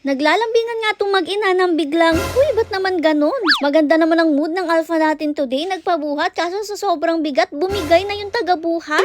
Naglalambingan nga itong mag-ina ng biglang, Uy, ba't naman ganun? Maganda naman ang mood ng alpha natin today. Nagpabuhat, kaso sa sobrang bigat, bumigay na yung tagabuhat.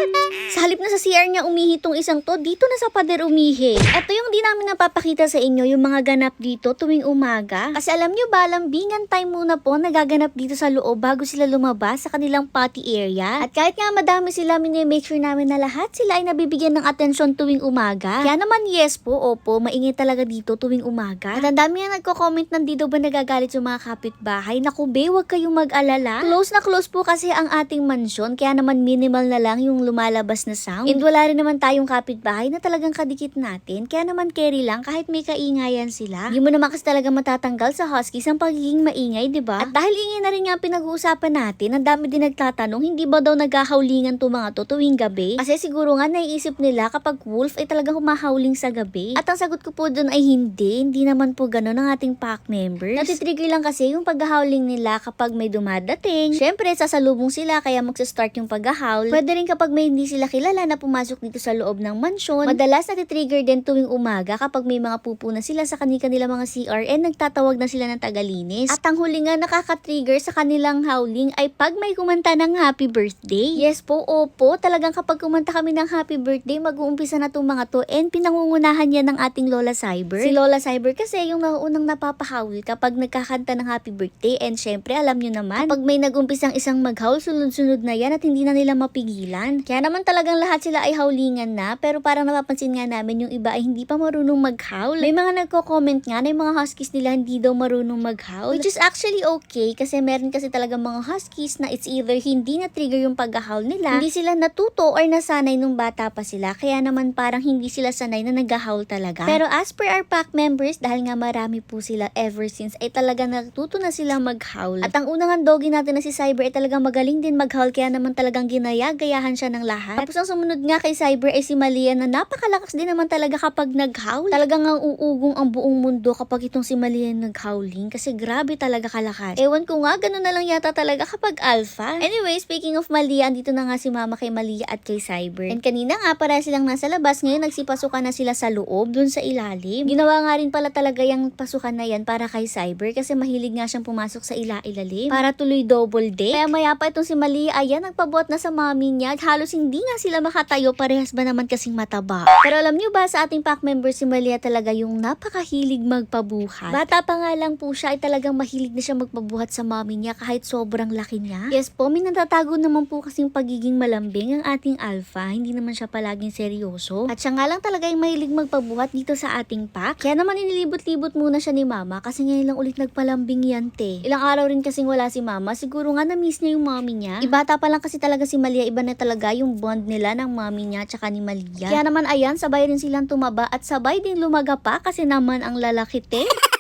Sa halip na sa CR niya umihi tong isang to, dito na sa pader umihi. Ito yung di namin napapakita sa inyo, yung mga ganap dito tuwing umaga. Kasi alam nyo ba, lambingan time muna po nagaganap dito sa loob bago sila lumabas sa kanilang potty area. At kahit nga madami sila, minimake sure namin na lahat sila ay nabibigyan ng atensyon tuwing umaga. Kaya naman yes po, opo, maingay talaga dito tuwing umaga. At ang dami nga nagko-comment ng dito ba nagagalit yung mga kapitbahay. Naku be, huwag kayong mag-alala. Close na close po kasi ang ating mansyon, kaya naman minimal na lang yung lumalabas na sound. And wala rin naman tayong kapitbahay na talagang kadikit natin, kaya naman carry lang kahit may kaingayan sila. Hindi mo naman kasi talaga matatanggal sa huskies ang pagiging maingay, di ba? At dahil ingay na rin nga pinag-uusapan natin, ang dami din nagtatanong, hindi ba daw naghahaulingan to mga to tuwing gabi? Kasi siguro nga naiisip nila kapag wolf ay talagang humahauling sa gabi. At ang sagot ko po dun ay hindi, hindi naman po ganun ang ating pack members. Natitrigger lang kasi yung paghahauling nila kapag may dumadating. Syempre, sasalubong sila kaya magsa-start yung paghahaul. Pwede rin kapag may hindi sila kilala na pumasok dito sa loob ng mansyon. Madalas natitrigger din tuwing umaga kapag may mga pupo na sila sa kanila mga CR and nagtatawag na sila ng tagalinis. At ang huli nga nakaka-trigger sa kanilang howling ay pag may kumanta ng happy birthday. Yes po, opo. Talagang kapag kumanta kami ng happy birthday, mag-uumpisa na itong mga to and pinangungunahan yan ng ating Lola Cyber. Si Lola Cyber kasi yung nauunang napapahawl kapag nagkakanta ng happy birthday and syempre alam nyo naman, pag may nag-umpisang isang mag-howl, sunod-sunod na yan at hindi na nila mapigilan. Kaya naman talagang lahat sila ay howlingan na pero parang napapansin nga namin yung iba ay hindi pa marunong mag-howl. May mga nagko-comment nga na yung mga huskies nila hindi daw marunong mag-howl. Which is actually okay kasi meron kasi talagang mga huskies na it's either hindi na-trigger yung pag-howl nila, hindi sila natuto or nasanay nung bata pa sila kaya naman parang hindi sila sanay na nag-howl talaga. Pero as per our pack members, dahil nga marami po sila ever since ay talaga natuto na silang mag-howl. At ang unang doggy natin na si Cyber ay talagang magaling din mag-howl kaya naman talagang ginaya-gayahan siya ng lahat. Tapos ang sumunod nga kay Cyber ay si Malia na napakalakas din naman talaga kapag nag-howl. Talagang ang uugong ang buong mundo kapag itong si Malia nag-howling kasi grabe talaga kalakas. Ewan ko nga, ganun na lang yata talaga kapag alpha. Anyway, speaking of Malia, andito na nga si mama kay Malia at kay Cyber. And kanina nga, para silang nasa labas, ngayon nagsipasukan na sila sa loob, dun sa ilalim. Ginawa nga rin pala talaga yung pasukan na yan para kay Cyber kasi mahilig nga siyang pumasok sa ila-ilalim para tuloy double day. Kaya maya pa itong si Malia, ayan, nagpabuhat na sa mami niya at halos hindi nga sila makatayo, parehas ba naman kasing mataba. Pero alam niyo ba, sa ating pack member si Malia talaga yung napakahilig magpabuhat. Bata pa nga lang po siya ay talagang mahilig na siya magpabuhat sa mami niya kahit sobrang laki niya. Yes po, may natatago naman po kasing pagiging malambing ang ating alpha. Hindi naman siya palaging seryoso. At siya nga lang talaga yung mahilig magpabuhat dito sa ating pack. Kaya naman inilibot-libot muna siya ni mama kasi ngayon lang ulit nagpalambing yan te. Ilang araw rin kasing wala si mama. Siguro nga na-miss niya yung mami niya. Ibata pa lang kasi talaga si Malia. Iba na talaga yung bond nila ng mami niya tsaka ni Malia. Kaya naman ayan, sabay rin silang tumaba at sabay din lumaga pa kasi naman ang lalaki te.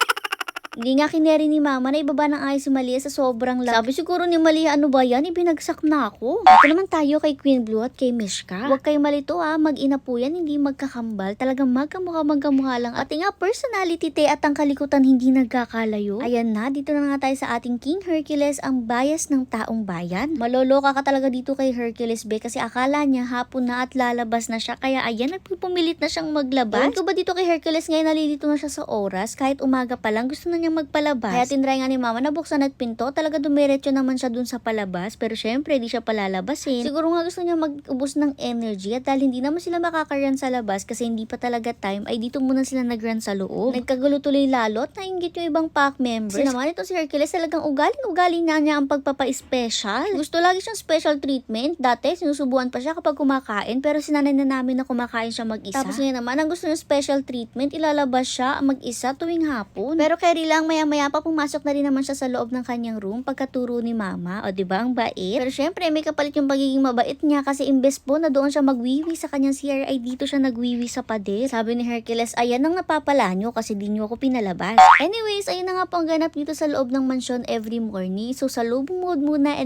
Hindi nga kineri ni mama na ibaba ng ayos si Malia sa sobrang laki. Sabi siguro ni Malia, ano ba yan? Ibinagsak na ako. Ito naman tayo kay Queen Blue at kay Mishka. Huwag kayo malito ah, mag-ina po yan, hindi magkakambal. Talagang magkamukha magkamukha lang. At nga personality te at ang kalikutan hindi nagkakalayo. Ayan na, dito na nga tayo sa ating King Hercules, ang bias ng taong bayan. Maloloka ka talaga dito kay Hercules be kasi akala niya hapon na at lalabas na siya. Kaya ayan, nagpupumilit na siyang maglabas. Ewan ba dito kay Hercules ngayon nalilito na siya sa oras kahit umaga pa lang gusto na niya magpalabas. Kaya tinry nga ni mama na buksan at pinto. Talaga dumiretso naman siya dun sa palabas. Pero syempre, di siya palalabasin. Siguro nga gusto niya mag-ubos ng energy. At dahil hindi naman sila makakaran sa labas kasi hindi pa talaga time, ay dito muna sila nag-run sa loob. Nagkagulo tuloy lalo at nainggit yung ibang pack members. Kasi naman ito si Hercules talagang ugaling-ugali na niya ang pagpapa-special. Gusto lagi siyang special treatment. Dati, sinusubuan pa siya kapag kumakain. Pero sinanay na namin na kumakain siya mag-isa. Tapos ngayon naman, ang gusto niya special treatment, ilalabas siya mag-isa tuwing hapon. Pero carry lang maya-maya pa pumasok na rin naman siya sa loob ng kanyang room pagkaturo ni mama. O ba ang bait? Pero syempre may kapalit yung pagiging mabait niya kasi imbes po na doon siya magwiwi sa kanyang CR ay dito siya nagwiwi sa pader. Sabi ni Hercules, ayan ang napapala nyo kasi di nyo ako pinalabas. Anyways, ayun na nga po ang ganap dito sa loob ng mansyon every morning. So sa loob mode muna and